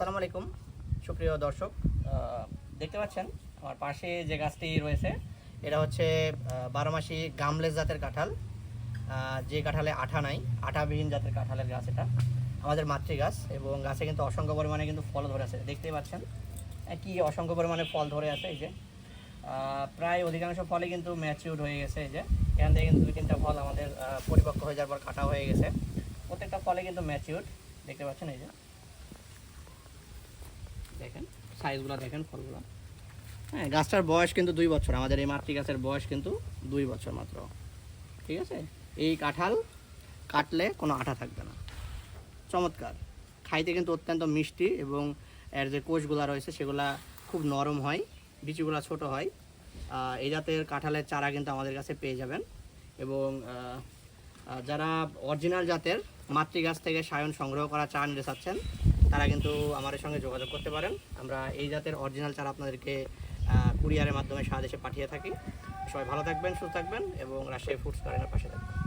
আসসালামু আলাইকুম। সুপ্রিয় দর্শক দেখতে পাচ্ছেন আমার পাশে যে গাছটি রয়েছে এটা হচ্ছে আহ, বারোমাসি গামলেস জাতের কাঁঠাল। যে কাঁঠালে আঠা নাই আঠাবিহীন জাতের কাঁঠালের গাছ এটা। আমাদের মাতৃ গাছ এবং গাছে কিন্তু অসংখ্য পরিমাণে কিন্তু ফল ধরে আছে। দেখতেই পাচ্ছেন কি অসংখ্য পরিমাণে ফল ধরে আছে এই যে। প্রায় অধিকাংশ ফলে কিন্তু ম্যাচিউর হয়ে গেছে এই যে। এখান থেকে কিন্তু দুই তিনটা ফল আমাদের পরিপক্ক হয়ে যাওয়ার পর কাটা হয়ে গেছে। প্রত্যেকটা ফলে কিন্তু ম্যাচিউর দেখতে পাচ্ছেন এই যে। দেখেন সাইজগুলো দেখেন, ফলগুলো। হ্যাঁ গাছটার বয়স কিন্তু দুই বছর। আমাদের এই মাতৃ গাছের বয়স কিন্তু দুই বছর মাত্র। ঠিক আছে? এই কাঁঠাল কাটলে কোনো আঠা থাকবে না। চমৎকার। খাইতে কিন্তু অত্যন্ত মিষ্টি এবং এর যে কোষগুলো রয়েছে, সেগুলা খুব নরম হয়, বিচিগুলো ছোট হয়। এই জাতের কাঁঠালের চারা কিন্তু আমাদের কাছে পেয়ে যাবেন। এবং যারা অরিজিনাল জাতের মাতৃ গাছ থেকে সায়ন সংগ্রহ করা চা নিতে চাচ্ছেন তারা কিন্তু আমাদের সঙ্গে যোগাযোগ করতে পারেন। আমরা এই জাতের অরিজিনাল চারা আপনাদেরকে কুরিয়ারের মাধ্যমে সারা দেশে পাঠিয়ে থাকি। সবাই ভালো থাকবেন, সুস্থ থাকবেন এবং রাজশাহী ফুডস গার্ডেনের পাশে থাকবেন।